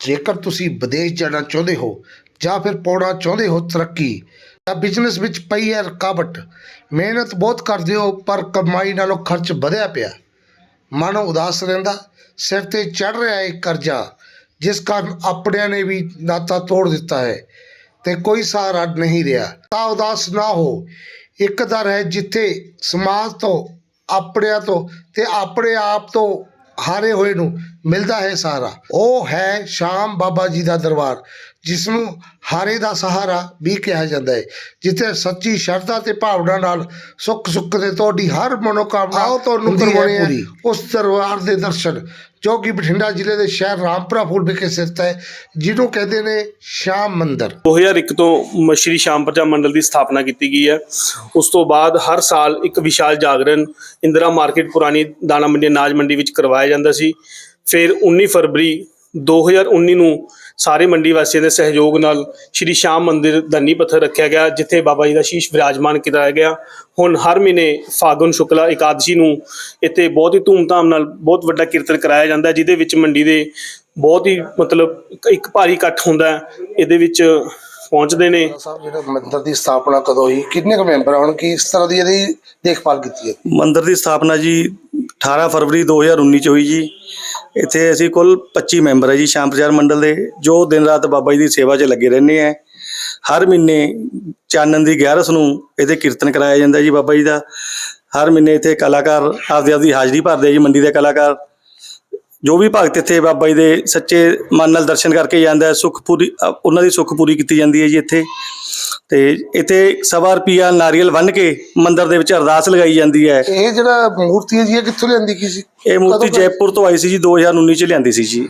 ਜੇਕਰ ਤੁਸੀਂ ਵਿਦੇਸ਼ ਜਾਣਾ ਚਾਹੁੰਦੇ ਹੋ ਜਾਂ ਫਿਰ ਪਾਉਣਾ ਚਾਹੁੰਦੇ ਹੋ ਤਰੱਕੀ, ਤਾਂ ਬਿਜ਼ਨਸ ਵਿੱਚ ਪਈ ਹੈ ਰੁਕਾਵਟ। ਮਿਹਨਤ ਬਹੁਤ ਕਰਦੇ ਹੋ, ਪਰ ਕਮਾਈ ਨਾਲੋਂ ਖਰਚ ਵਧਿਆ ਪਿਆ। ਮਨ ਉਦਾਸ ਰਹਿੰਦਾ, ਸਿਰ ਤੇ ਚੜ ਰਿਹਾ ਹੈ ਕਰਜ਼ਾ, ਜਿਸ ਕਾਰਨ ਆਪਣਿਆਂ ਨੇ ਵੀ ਨਾਤਾ ਤੋੜ ਦਿੱਤਾ ਹੈ ਤੇ ਕੋਈ ਸਹਾਰਾ ਨਹੀਂ ਰਿਹਾ। ਤਾਂ ਉਦਾਸ ਨਾ ਹੋ। ਇੱਕ ਦਰ ਹੈ ਜਿੱਥੇ ਸਮਾਜ ਤੋਂ, ਆਪਣਿਆਂ ਤੋਂ ਤੇ ਆਪਣੇ ਆਪ ਤੋਂ ਹਾਰੇ ਹੋਏ ਨੂੰ ਮਿਲਦਾ ਹੈ ਸਹਾਰਾ ਉਹ ਹੈ ਸ਼ਾਮ ਬਾਬਾ ਜੀ ਦਾ ਦਰਬਾਰ। ਜਿਸ ਨੂੰ ਹਾਰੇ ਦਾ ਸਹਾਰਾ ਵੀ ਕਿਹਾ ਜਾਂਦਾ ਹੈ ਜਿੱਥੇ ਸੱਚੀ ਸ਼ਰਧਾ ਤੇ ਭਾਵਨਾ ਨਾਲ ਸੁੱਖ ਸੁੱਖ ਦੇ ਤੁਹਾਡੀ ਹਰ ਮਨੋਕਾਮਨਾ ਆਓ ਤੁਹਾਨੂੰ ਕਰਵਾਉਣੀ ਹੈ। ਉਸ ਦਰਬਾਰ ਦੇ ਦਰਸ਼ਨ ਜੋ ਕਿ ਬਠਿੰਡਾ ਜ਼ਿਲ੍ਹੇ ਦੇ ਸ਼ਹਿਰ ਰਾਮਪੁਰਾ ਫੂਲ ਵਿਖੇ ਸਥਿਤ ਹੈ ਜਿਹਨੂੰ ਕਹਿੰਦੇ ਨੇ ਸ਼ਾਮ ਮੰਦਿਰ। 2001 ਤੋਂ ਸ਼੍ਰੀ ਸ਼ਾਮ ਪ੍ਰਜਾ ਮੰਡਲ ਦੀ ਸਥਾਪਨਾ ਕੀਤੀ ਗਈ ਹੈ। ਉਸ ਤੋਂ ਬਾਅਦ ਹਰ ਸਾਲ ਇੱਕ ਵਿਸ਼ਾਲ ਜਾਗਰਣ ਇੰਦਰਾ ਮਾਰਕੀਟ ਪੁਰਾਣੀ ਦਾਣਾ ਮੰਡੀ ਅਨਾਜ ਮੰਡੀ ਵਿੱਚ ਕਰਵਾਇਆ ਜਾਂਦਾ ਸੀ। ਫਿਰ 19 ਫਰਵਰੀ 2019 ਨੂੰ ਸਾਰੇ ਮੰਡੀ ਵਾਸੀਆਂ ਦੇ ਸਹਿਯੋਗ ਨਾਲ ਸ਼੍ਰੀ ਸ਼ਾਮ ਮੰਦਿਰ ਦਾ ਨੀਂਹ ਪੱਥਰ ਰੱਖਿਆ ਗਿਆ ਜਿੱਥੇ ਬਾਬਾ ਜੀ ਦਾ ਸ਼ੀਸ਼ ਵਿਰਾਜਮਾਨ ਕੀਤਾ ਗਿਆ। ਹੁਣ ਹਰ ਮਹੀਨੇ ਫਾਗੁਨ ਸ਼ੁਕਲਾ ਇਕਾਦਸ਼ੀ ਨੂੰ ਇੱਥੇ ਬਹੁਤ ਹੀ ਧੂਮਧਾਮ ਨਾਲ ਬਹੁਤ ਵੱਡਾ ਕੀਰਤਨ ਕਰਾਇਆ ਜਾਂਦਾ ਜਿਹਦੇ ਵਿੱਚ ਮੰਡੀ ਦੇ ਬਹੁਤ ਹੀ ਮਤਲਬ ਇੱਕ- ਭਾਰੀ ਇਕੱਠ ਹੁੰਦਾ। ਇਹਦੇ ਵਿੱਚ ਪਹੁੰਚਦੇ ਨੇ। ਸਾਹਿਬ ਜਿਹੜਾ ਮੰਦਿਰ ਦੀ ਸਥਾਪਨਾ ਕਦੋਂ ਹੋਈ? ਕਿੰਨੇ ਕੁ ਮੈਂਬਰ ਹਨ ਕਿ ਇਸ ਤਰ੍ਹਾਂ ਦੀ ਇਹਦੀ ਦੇਖਭਾਲ ਕੀਤੀ ਹੈ? ਮੰਦਿਰ ਦੀ ਸਥਾਪਨਾ ਜੀ 18 ਫਰਵਰੀ 2019 ਚ ਹੋਈ ਜੀ। ਇੱਥੇ ਅਸੀਂ ਕੁੱਲ 25 ਮੈਂਬਰ ਹੈ ਜੀ, ਸ਼ਾਮ ਪ੍ਰਚਾਰ ਮੰਡਲ ਦੇ, ਜੋ ਦਿਨ ਰਾਤ ਬਾਬਾ ਜੀ ਦੀ ਸੇਵਾ 'ਚ ਲੱਗੇ ਰਹਿੰਦੇ ਹੈ ਹਰ ਮਹੀਨੇ ਚਾਨਣ ਦੀ 11 ਨੂੰ ਇਹਦੇ ਕੀਰਤਨ ਕਰਾਇਆ ਜਾਂਦਾ ਜੀ ਬਾਬਾ ਜੀ ਦਾ। ਹਰ ਮਹੀਨੇ ਇੱਥੇ ਕਲਾਕਾਰ ਆਪਦੀ ਆਪਦੀ ਹਾਜ਼ਰੀ ਭਰਦੇ ਜੀ, ਮੰਡੀ ਦੇ ਕਲਾਕਾਰ। ਜੋ ਵੀ ਭਗਤ ਇੱਥੇ ਬਾਬਾ ਜੀ ਦੇ ਸੱਚੇ ਮਨ ਨਾਲ ਦਰਸ਼ਨ ਕਰਕੇ ਜਾਂਦਾ ਹੈ ਸੁੱਖ ਪੂਰੀ ਉਹਨਾਂ ਦੀ ਸੁੱਖ ਪੂਰੀ ਕੀਤੀ ਜਾਂਦੀ ਹੈ ਜੀ ਇੱਥੇ। ਤੇ ਇੱਥੇ ਸਵਾ ਰੁਪਿਆ ਨਾਰੀਅਲ ਵੰਨ ਕੇ ਮੰਦਿਰ ਦੇ ਵਿੱਚ ਅਰਦਾਸ ਲਗਾਈ ਜਾਂਦੀ ਹੈ। ਇਹ ਜਿਹੜਾ ਮੂਰਤੀ ਹੈ ਜੀ ਇਹ ਕਿੱਥੋਂ ਲਿਆਂਦੀ ਕੀ ਸੀ? ਇਹ ਮੂਰਤੀ ਜੈਪੁਰ ਤੋਂ ਆਈ ਸੀ ਜੀ 2019 ਚ ਲਿਆਂਦੀ ਸੀ ਜੀ।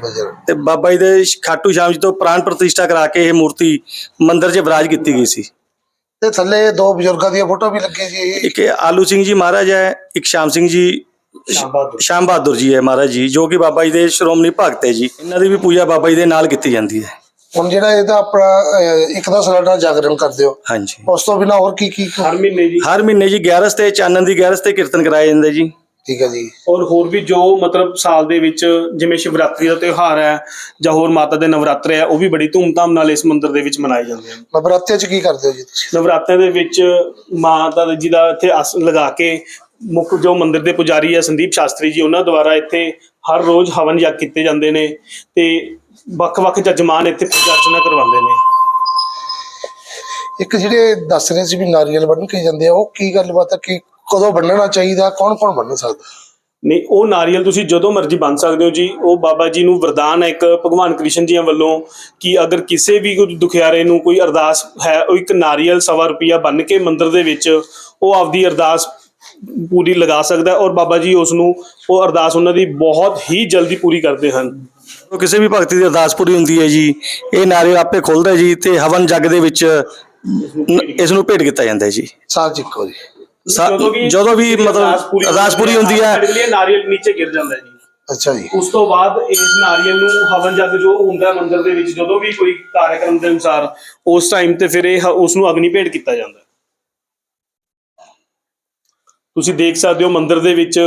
ਤੇ ਬਾਬਾ ਜੀ ਦੇ ਖਾਟੂ ਸ਼ਾਮ ਜੀ ਤੋਂ ਪ੍ਰਾਣ ਪ੍ਰਤਿਸ਼ਠਾ ਕਰਾ ਕੇ ਇਹ ਮੂਰਤੀ ਮੰਦਿਰ 'ਚ ਵਿਰਾਜ ਕੀਤੀ ਗਈ ਸੀ। ਤੇ ਥੱਲੇ ਦੋ ਬਜ਼ੁਰਗਾਂ ਦੀਆਂ ਫੋਟੋ ਵੀ ਲੱਗੀ ਇਹ। ਇੱਕ ਆਲੂ ਸਿੰਘ ਜੀ ਮਹਾਰਾਜ ਹੈ ਇੱਕ ਸ਼ਾਮ ਸਿੰਘ ਜੀ ਸ਼ਾਮ ਬਹਾਦਰ ਜੀ ਹੈ ਮਹਾਰਾਜ ਜੀ ਜੋ ਕਿ ਬਾਬਾ ਜੀ ਦੇ ਸ਼੍ਰੋਮਣੀ ਭਗਤ ਹੈ ਜੀ। ਇਹਨਾਂ ਦੀ ਵੀ ਪੂਜਾ ਬਾਬਾ ਜੀ ਦੇ ਨਾਲ ਕੀਤੀ ਜਾਂਦੀ ਹੈ। ਹੁਣ ਜਿਹੜਾ ਇਹਦਾ ਆਪਣਾ ਇੱਕ ਦਾ ਸਾਲਾਨਾ ਜਾਗਰਣ ਕਰਦੇ ਹੋ। ਹਾਂਜੀ। ਉਸ ਤੋਂ ਬਿਨਾ ਹੋਰ ਕੀ ਕੀ ਹਰ ਮਹੀਨੇ ਜੀ। ਹਰ ਮਹੀਨੇ ਜੀ 11 ਤੇ ਚਾਨਣ ਦੀ 11 ਤੇ ਕੀਰਤਨ ਕਰਾਇਆ ਜਾਂਦਾ ਜੀ। ਠੀਕ ਹੈ ਜੀ। ਔਰ ਹੋਰ ਵੀ ਜੋ ਮਤਲਬ ਸਾਲ ਦੇ ਵਿੱਚ ਜਿਵੇਂ ਸ਼ਿਵਰਾਤਰੀ ਦਾ ਤਿਉਹਾਰ ਹੈ ਜਾਂ ਹੋਰ ਮਾਤਾ ਦੇ ਨਵਰਾਤਰੇ ਹੈ ਉਹ ਵੀ ਬੜੀ ਧੂਮਧਾਮ ਨਾਲ ਇਸ ਮੰਦਿਰ ਦੇ ਵਿੱਚ ਮਨਾਏ ਜਾਂਦੇ ਹਨ। ਨਵਰਾਤੇ ਚ ਕੀ ਕਰਦੇ ਹੋ ਜੀ ਤੁਸੀਂ? ਨਵਰਾਤਰੇ ਦੇ ਵਿੱਚ ਮਾਤਾ ਜੀ ਦਾ ਇੱਥੇ ਆਸਣ ਲਗਾ ਕੇ ਮੁੱਖ ਜੋ ਮੰਦਿਰ ਦੇ ਪੁਜਾਰੀ ਹੈ ਸੰਦੀਪ ਸ਼ਾਸਤਰੀ ਜੀ ਉਹਨਾਂ ਦੁਆਰਾ ਇੱਥੇ ਹਰ ਰੋਜ਼ ਹਵਨ ਯੱਗ ਕੀਤੇ ਜਾਂਦੇ ਨੇ ਤੇ ਵੱਖ-ਵੱਖ ਜਜਮਾਨ ਇੱਥੇ ਪੂਜਾ ਅਰਚਨਾ ਕਰਵਾਉਂਦੇ ਨੇ। ਇੱਕ ਜਿਹੜੇ ਦੱਸ ਰਹੇ ਸੀ ਵੀ ਨਾਰੀਅਲ ਬੰਨ ਕੇ ਜਾਂਦੇ ਆ ਉਹ ਕੀ ਗੱਲਬਾਤ ਹੈ ਕਿ ਕਦੋਂ ਬੰਨਣਾ ਚਾਹੀਦਾ? ਕੌਣ ਕੌਣ ਬੰਨ ਸਕਦਾ? ਨਹੀਂ ਉਹ ਨਾਰੀਅਲ ਤੁਸੀਂ ਜਦੋਂ ਮਰਜ਼ੀ ਬੰਨ ਸਕਦੇ ਹੋ ਜੀ। ਉਹ ਬਾਬਾ ਜੀ ਨੂੰ ਵਰਦਾਨ ਹੈ ਇੱਕ ਭਗਵਾਨ ਕ੍ਰਿਸ਼ਨ ਜੀਆਂ ਵੱਲੋਂ ਕਿ ਅਗਰ ਕਿਸੇ ਵੀ ਕੋਈ ਦੁਖਿਆਰੇ ਨੂੰ ਕੋਈ ਅਰਦਾਸ ਹੈ ਉਹ ਇੱਕ ਨਾਰੀਅਲ ਸਵਾ ਰੁਪਿਆ ਬੰਨ ਕੇ ਮੰਦਿਰ ਦੇ ਵਿੱਚ ਉਹ ਆਪਦੀ ਅਰਦਾਸ ਪੂਰੀ ਲਗਾ ਸਕਦਾ ਹੈ ਔਰ ਬਾਬਾ ਜੀ ਉਸ ਨੂੰ ਉਹ ਅਰਦਾਸ ਉਹਨਾਂ ਦੀ ਬਹੁਤ ਹੀ ਜਲਦੀ ਪੂਰੀ ਕਰਦੇ ਹਨ। ਉਹ ਕਿਸੇ ਵੀ ਭਗਤੀ ਦੀ ਅਰਦਾਸ ਪੂਰੀ ਹੁੰਦੀ ਹੈ ਜੀ। ਇਹ ਨਾਰੀਅਲ ਆਪੇ ਖੁੱਲਦਾ ਜੀ ਤੇ ਹਵਨ ਜੱਗ ਦੇ ਵਿੱਚ ਇਸ ਨੂੰ ਭੇਟ ਕੀਤਾ ਜਾਂਦਾ ਹੈ ਜੀ। ਸਾਲ ਜੀ ਜਦੋਂ ਵੀ ਮਤਲਬ ਅਰਦਾਸ ਪੂਰੀ ਹੁੰਦੀ ਹੈ ਨਾਰੀਅਲ ਨੀਚੇ ਗਿਰ ਜਾਂਦਾ ਹੈ ਜੀ। ਅੱਛਾ ਜੀ। ਉਸ ਤੋਂ ਬਾਅਦ ਇਸ ਨਾਰੀਅਲ ਨੂੰ ਹਵਨ ਜਗ ਜੋ ਹੁੰਦਾ ਮੰਦਿਰ ਦੇ ਵਿੱਚ ਜਦੋਂ ਵੀ ਕੋਈ ਕਾਰਜਕ੍ਰਮ ਦੇ ਅਨੁਸਾਰ ਉਸ ਟਾਈਮ ਤੇ ਫਿਰ ਇਹ ਉਸ ਨੂੰ ਅਗਨੀ ਭੇਟ ਕੀਤਾ ਜਾਂਦਾ। ਤੁਸੀਂ ਦੇਖ ਸਕਦੇ ਹੋ ਮੰਦਿਰ ਦੇ ਵਿੱਚ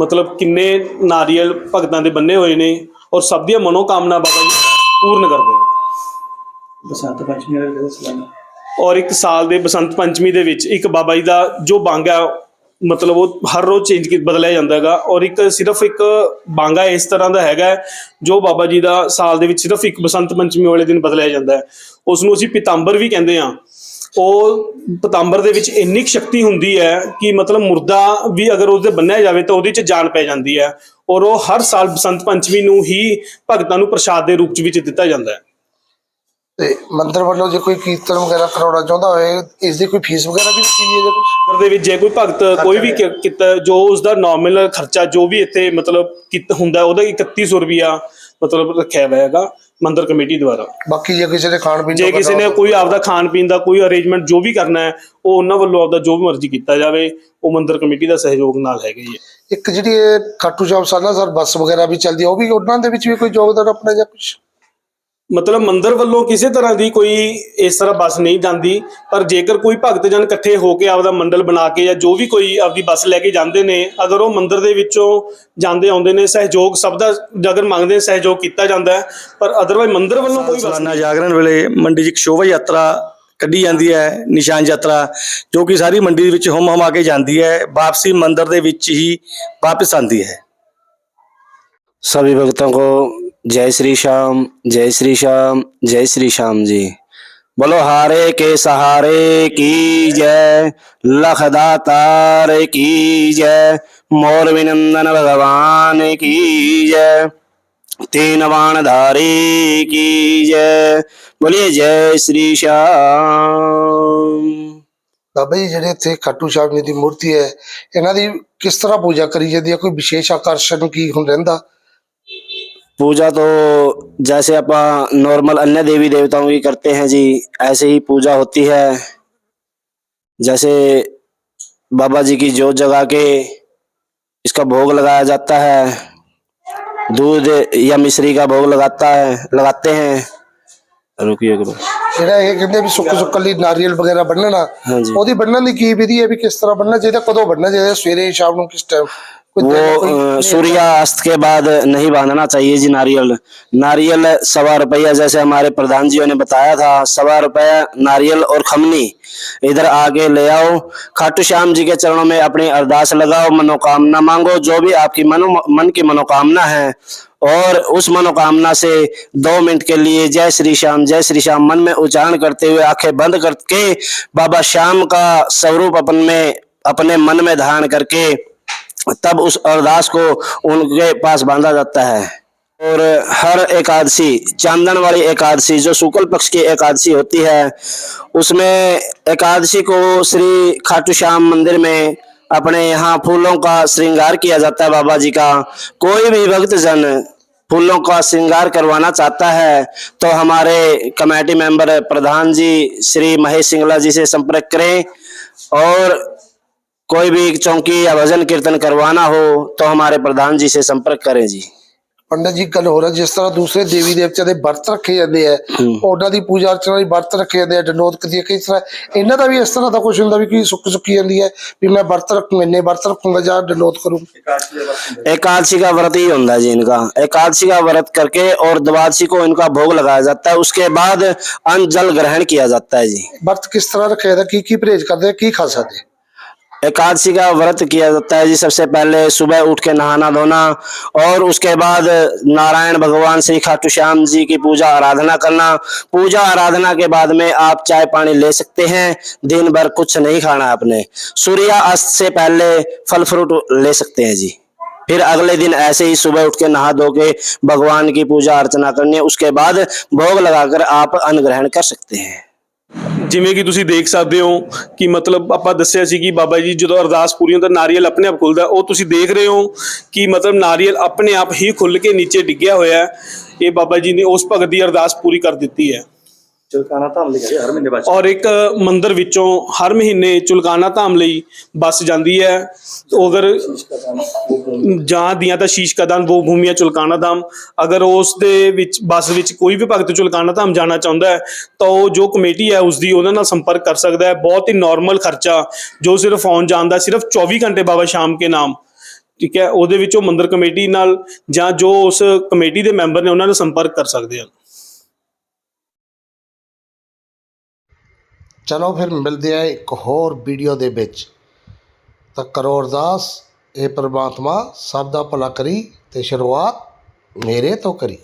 ਮਤਲਬ ਕਿੰਨੇ ਨਾਰੀਅਲ ਭਗਤਾਂ ਦੇ ਬੰਨੇ ਹੋਏ ਨੇ। ਔਰ ਸਭ ਦੀਆਂ ਮਨੋਕਾਮਨਾ ਬਾਬਾ ਜੀ ਪੂਰਨ ਕਰਦੇ ਨੇ। ਬਸੰਤ ਪੰਚਮੀ ਦਾ ਕਿਹਦਾ ਸਲਾਮ। ਔਰ ਇੱਕ ਸਾਲ ਦੇ ਬਸੰਤ ਪੰਚਮੀ ਦੇ ਵਿੱਚ ਇੱਕ ਬਾਬਾ ਜੀ ਦਾ ਜੋ ਬਾਂਗਾ ਮਤਲਬ ਉਹ ਹਰ ਰੋਜ਼ ਚੇਂਜ ਕੀ ਬਦਲਿਆ ਜਾਂਦਾ ਹੈਗਾ। ਔਰ ਇੱਕ ਸਿਰਫ ਇੱਕ ਬਾਂਗਾ ਇਸ ਤਰ੍ਹਾਂ ਦਾ ਹੈਗਾ ਹੈ, ਜੋ ਬਾਬਾ ਜੀ ਦਾ ਸਾਲ ਦੇ ਵਿੱਚ ਸਿਰਫ ਇੱਕ ਬਸੰਤ ਪੰਚਮੀ ਵਾਲੇ ਦਿਨ ਬਦਲਿਆ ਜਾਂਦਾ ਹੈ। ਉਸ ਨੂੰ ਅਸੀਂ ਪਿਤੰਬਰ ਵੀ ਕਹਿੰਦੇ ਆ ਉਹ ਪਤੰਬਰ ਦੇ ਵਿੱਚ ਇੰਨੀ ਸ਼ਕਤੀ ਹੁੰਦੀ ਹੈ ਕਿ ਮਤਲਬ ਮੁਰਦਾ ਵੀ ਅਗਰ ਉਹਦੇ ਬੰਨਿਆ ਜਾਵੇ ਤਾਂ ਉਹਦੇ 'ਚ ਜਾਨ ਪੈ ਜਾਂਦੀ ਹੈ ਔਰ ਉਹ ਹਰ ਸਾਲ ਬਸੰਤ ਪੰਚਮੀ ਨੂੰ ਹੀ ਭਗਤਾਂ ਨੂੰ ਪ੍ਰਸ਼ਾਦ ਦੇ ਰੂਪ 'ਚ ਵਿੱਚ ਦਿੱਤਾ ਜਾਂਦਾ ਹੈ। ਤੇ ਮੰਦਿਰ ਵੱਲੋਂ ਜੇ ਕੋਈ ਕੀਰਤਨ ਵਗੈਰਾ ਕਰਾਉਣਾ ਚਾਹੁੰਦਾ ਹੋਏ ਇਸ ਦੀ ਕੋਈ ਫੀਸ ਵਗੈਰਾ ਵੀ ਦਿੱਤੀ ਹੈ ਜਾਂ? ਮੰਦਿਰ ਦੇ ਵਿੱਚ ਜੇ ਕੋਈ ਭਗਤ ਕੋਈ ਵੀ ਕਿ- ਕੀਤਾ ਜੋ ਉਸ ਦਾ ਨਾਰਮਲ ਖਰਚਾ ਜੋ ਵੀ ਇੱਥੇ ਮਤਲਬ ਕਿਤ ਹੁੰਦਾ ਉਹਦਾ 3100 ਰੁਪਿਆ ਮਤਲਬ ਰੱਖਿਆ ਹੋਇਆ ਹੈਗਾ। ਮੰਦਿਰ ਕਮੇਟੀ ਦੁਆਰਾ। ਬਾਕੀ ਜੇ ਕਿਸੇ ਨੇ ਖਾਣ ਪੀਣ ਜੇ ਦਾ ਕਿਸੇ ਨੇ ਕੋਈ ਆਪਦਾ ਖਾਣ ਪੀਣ ਦਾ ਕੋਈ ਅਰੇਂਜਮੈਂਟ ਜੋ ਵੀ ਕਰਨਾ ਹੈ ਉਹ ਉਹਨਾਂ ਵੱਲੋਂ ਆਪਦਾ ਜੋ ਵੀ ਮਰਜ਼ੀ ਕੀਤਾ ਜਾਵੇ ਉਹ ਮੰਦਿਰ ਕਮੇਟੀ ਦਾ ਸਹਿਯੋਗ ਨਾਲ ਹੈਗਾ ਹੈ ਇੱਕ ਜਿਹੜੀ ਇਹ ਖਾਟੂ ਸ਼ਾਮ ਸਾਲਾ ਸਰ ਬੱਸ ਵਗੈਰਾ ਵੀ ਚੱਲਦੀ ਹੈ ਉਹ ਵੀ ਉਹਨਾਂ ਦੇ ਵਿੱਚ ਵੀ ਕੋਈ ਯੋਗਦਾਨ ਆਪਣਾ ਜਾਂ ਕੁਝ ਮਤਲਬ ਮੰਦਿਰ ਵੱਲੋਂ ਕਿਸੇ ਤਰ੍ਹਾਂ ਦੀ ਕੋਈ ਇਸ ਤਰ੍ਹਾਂ ਬੱਸ ਨਹੀਂ ਜਾਂਦੀ ਪਰ ਜੇਕਰ ਕੋਈ ਭਗਤ ਜਨ ਇਕੱਠੇ ਹੋ ਕੇ ਆਪਦਾ ਮੰਡਲ ਬਣਾ ਕੇ ਜਾਂ ਜੋ ਵੀ ਕੋਈ ਆਪਦੀ ਬੱਸ ਲੈ ਕੇ ਜਾਂਦੇ ਨੇ ਅਗਰ ਉਹ ਮੰਦਿਰ ਦੇ ਵਿੱਚੋਂ ਜਾਂਦੇ ਆਉਂਦੇ ਨੇ ਸਹਿਯੋਗ ਸਭ ਦਾ ਜਗਰ ਮੰਗਦੇ ਨੇ, ਸਹਿਯੋਗ ਕੀਤਾ ਜਾਂਦਾ ਹੈ ਪਰ ਅਦਰਵਾਈਜ਼ ਮੰਦਿਰ ਵੱਲੋਂ ਕੋਈ ਬੱਸ ਸਾਲਾਨਾ ਜਾਗਰਣ ਵੇਲੇ ਮੰਡੀ 'ਚ ਇੱਕ ਸ਼ੋਭਾ ਯਾਤਰਾ ਕੱਢੀ ਜਾਂਦੀ ਹੈ ਨਿਸ਼ਾਨ ਯਾਤਰਾ ਜੋ ਕਿ ਸਾਰੀ ਮੰਡੀ ਦੇ ਵਿੱਚ ਹੁਮ ਹਮਾ ਕੇ ਜਾਂਦੀ ਹੈ ਵਾਪਸੀ ਮੰਦਿਰ ਦੇ ਵਿੱਚ ਹੀ ਵਾਪਸ ਆਉਂਦੀ ਹੈ सभी भक्तों को ਜੈ ਸ੍ਰੀ ਸ਼ਾਮ ਜੈ ਸ੍ਰੀ ਸ਼ਾਮ ਜੈ ਸ੍ਰੀ ਸ਼ਾਮ ਜੀ ਬੋਲੋ ਹਾਰੇ ਕੇ ਸਹਾਰੇ ਕੀ ਜੈ ਲਖਦਾ ਤਾਰ ਕੀ ਜੈ ਮੋਰ ਵਿਨੰਦਨ ਭਗਵਾਨ ਕੀ ਜੈ ਤੀਨ ਬਾਣ ਧਾਰੀ ਕੀ ਜੈ ਬੋਲੇ ਜੈ ਸ੍ਰੀ ਸ਼ਾਮ ਬਾਬਾ ਜੀ ਜਿਹੜੇ ਇੱਥੇ ਖਾਟੂ ਸ਼ਾਮ ਜੀ ਦੀ ਮੂਰਤੀ ਹੈ ਇਹਨਾਂ ਦੀ ਕਿਸ ਤਰ੍ਹਾਂ ਪੂਜਾ ਕਰੀ ਜਾਂਦੀ ਹੈ ਕੋਈ ਵਿਸ਼ੇਸ਼ ਆਕਰਸ਼ਣ ਕੀ ਹੁਣ ਰਹਿੰਦਾ पूजा तो जैसे अपन नॉर्मल अन्य देवी देवताओं की करते हैं जी ऐसे ही पूजा होती है जैसे बाबा जी की जोत जगा के इसका भोग लगाया जाता है दूध या मिश्री का भोग लगाता है लगाते हैं रुकिए करो ਜਿਹੜਾ ਇਹ ਕਹਿੰਦੇ ਵੀ ਸੁੱਕ ਸੁੱਕਣ ਲਈ ਨਾਰੀਅਲ ਵਗੈਰਾ ਬੰਨਣਾ हाँ जी ਉਹਦੀ ਬੰਨਣ ਦੀ ਕੀ ਵਿਧੀ ਹੈ ਵੀ ਕਿਸ ਤਰ੍ਹਾਂ ਬੰਨਣਾ ਚਾਹੀਦਾ ਕਦੋਂ ਬੰਨਣਾ ਚਾਹੀਦਾ ਸਵੇਰੇ ਸ਼ਾਮ ਨੂੰ ਕਿਸ ਟਾਈਮ ਕੋਈ वो सूर्या अस्त के बाद नहीं बांधना चाहिए जी नारियल। नारियल सवा रुपया जैसे हमारे प्रधान जी ने बताया था सवा रुपया नारियल और खमनी। इधर आगे ले आओ। खाटू श्याम जी के चरणों में अपनी अरदास लगाओ मनोकामना मांगो। जो भी आपकी मनो मन की मनोकामना है और उस मनोकामना से दो मिनट के लिए जय श्री श्याम जय श्री श्याम मन में उच्चारण करते हुए आँखें बंद करके बाबा श्याम का स्वरूप अपन में अपने मन में धारण करके तब उस अरदास को उनके पास बांधा जाता है। और हर एकादशी, चांदन वाली एकादशी, जो शुक्ल पक्ष की एकादशी होती है, उसमें एकादशी को श्री खाटू श्याम मंदिर में अपने यहाँ फूलों का श्रृंगार किया जाता है बाबा जी का। कोई भी भक्त जन फूलों का श्रृंगार करवाना चाहता है तो हमारे कमेटी मेंबर प्रधान जी, श्री महेश सिंगला जी से संपर्क करें। और कोई भी चौकी या भजन कीर्तन करवाना हो तो हमारे प्रधान जी से संपर्क करें जी ਪੰਡਤ ਜੀ ਗੱਲ ਹੋ ਰਿਹਾ ਜਿਸ ਤਰ੍ਹਾਂ ਦੂਸਰੇ ਦੇਵੀ ਦੇਵਤਿਆਂ ਦੇ ਵਰਤ ਰੱਖੇ ਜਾਂਦੇ ਆ ਉਹਨਾਂ ਦੀ ਪੂਜਾ ਅਰਚਨਾ ਲਈ ਵਰਤ ਰੱਖੇ ਜਾਂਦੇ ਆ ਡਨੋਤ ਕਦੀ ਕਈ ਤਰ੍ਹਾਂ ਇਹਨਾਂ ਦਾ ਵੀ ਇਸ ਤਰ੍ਹਾਂ ਦਾ ਕੁਝ ਹੁੰਦਾ ਵੀ ਕੀ ਸੁੱਕ ਸੁੱਕੀ ਜਾਂਦੀ ਹੈ ਵੀ ਮੈਂ ਵਰਤ ਰੱਖੂੰ ਇੰਨੇ ਵਰਤ ਰੱਖੂੰਗਾ ਜਾਂ ਡਨੋਤ ਕਰੂੰ एकादशी का व्रत ही होता है जी इनका एकादशी का व्रत करके और द्वादशी को इनका भोग लगाया जाता है उसके बाद अन्न जल ग्रहण किया जाता है जी ਵਰਤ ਕਿਸ ਤਰ੍ਹਾਂ ਰੱਖਿਆ ਜਾਂਦਾ ਕੀ ਕੀ ਪਰਹੇਜ਼ ਕਰਦੇ ਆ ਕੀ ਖਾ ਸਕਦੇ एकादशी का व्रत किया जाता है जी। सबसे पहले सुबह उठ के नहाना धोना और उसके बाद नारायण भगवान श्री खाटू श्याम जी की पूजा आराधना करना। पूजा आराधना के बाद में आप चाय पानी ले सकते हैं। दिन भर कुछ नहीं खाना आपने। सूर्यास्त से पहले फल फ्रूट ले सकते हैं जी। फिर अगले दिन ऐसे ही सुबह उठ के नहा धो के भगवान की पूजा अर्चना करनी है। उसके बाद भोग लगाकर आप अन्न ग्रहण कर सकते हैं। ਜਿਵੇਂ ਕਿ ਤੁਸੀਂ ਦੇਖ ਸਕਦੇ ਹੋ ਕਿ ਮਤਲਬ ਆਪਾਂ ਦੱਸਿਆ ਸੀ ਕਿ ਬਾਬਾ ਜੀ ਜਦੋਂ ਅਰਦਾਸ ਪੂਰੀ ਹੁੰਦਾ ਨਾਰੀਅਲ ਆਪਣੇ ਆਪ ਖੁੱਲਦਾ ਉਹ ਤੁਸੀਂ ਦੇਖ ਰਹੇ ਹੋ ਕਿ ਮਤਲਬ ਨਾਰੀਅਲ ਆਪਣੇ ਆਪ ਹੀ ਖੁੱਲ ਕੇ ਨੀਚੇ ਡਿੱਗਿਆ ਹੋਇਆ ਹੈ। ਇਹ ਬਾਬਾ ਜੀ ਨੇ ਉਸ ਭਗਤ ਦੀ ਅਰਦਾਸ ਪੂਰੀ ਕਰ ਦਿੱਤੀ ਹੈ। ਚਲਕਾਣਾ ਧਾਮ ਲਿਖਿਆ ਹਰ ਮਹੀਨੇ ਬਾਅਦ ਔਰ ਇੱਕ ਮੰਦਿਰ ਵਿੱਚੋਂ ਹਰ ਮਹੀਨੇ ਚੁਲਕਾਨਾ ਧਾਮ ਲਈ ਬੱਸ ਜਾਂਦੀ ਹੈ। ਉਹ ਅਗਰ ਜਾਂ ਦੀਆਂ ਤਾਂ ਸ਼ੀਸ਼ ਕਦਮ ਉਹ ਭੂਮੀਆ ਚੁਲਕਾਨਾ ਧਾਮ। ਅਗਰ ਉਸ ਦੇ ਵਿੱਚ, ਬੱਸ ਵਿੱਚ ਕੋਈ ਵੀ ਭਗਤ ਚੁਲਕਾਨਾ ਧਾਮ ਜਾਣਾ ਚਾਹੁੰਦਾ ਹੈ, ਤਾਂ ਉਹ ਜੋ ਕਮੇਟੀ ਹੈ ਉਸ ਦੀ ਉਹਨਾਂ ਨਾਲ ਸੰਪਰਕ ਕਰ ਸਕਦਾ ਹੈ। ਬਹੁਤ ਹੀ ਨਾਰਮਲ ਖਰਚਾ, ਜੋ ਸਿਰਫ ਆਉਣ ਜਾਣ ਦਾ ਸਿਰਫ 24 ਘੰਟੇ ਬਾਬਾ ਸ਼ਾਮ ਕੇ ਨਾਮ। ਠੀਕ ਹੈ? ਉਹਦੇ ਵਿੱਚ ਉਹ ਮੰਦਿਰ ਕਮੇਟੀ ਨਾਲ ਜਾਂ ਜੋ ਉਸ ਕਮੇਟੀ ਦੇ ਮੈਂਬਰ ਨੇ, ਉਹਨਾਂ ਨਾਲ ਸੰਪਰਕ ਕਰ ਸਕਦੇ ਹਨ ਚਲੋ ਫਿਰ ਮਿਲਦੇ ਆ ਇੱਕ ਹੋਰ ਵੀਡੀਓ ਦੇ ਵਿੱਚ। ਤਾਂ ਕਰੋ ਅਰਦਾਸ ਇਹ ਪ੍ਰਮਾਤਮਾ ਸਭ ਦਾ ਭਲਾ ਕਰੀ ਤੇ ਸ਼ੁਰੂਆਤ ਮੇਰੇ ਤੋਂ ਕਰੀ।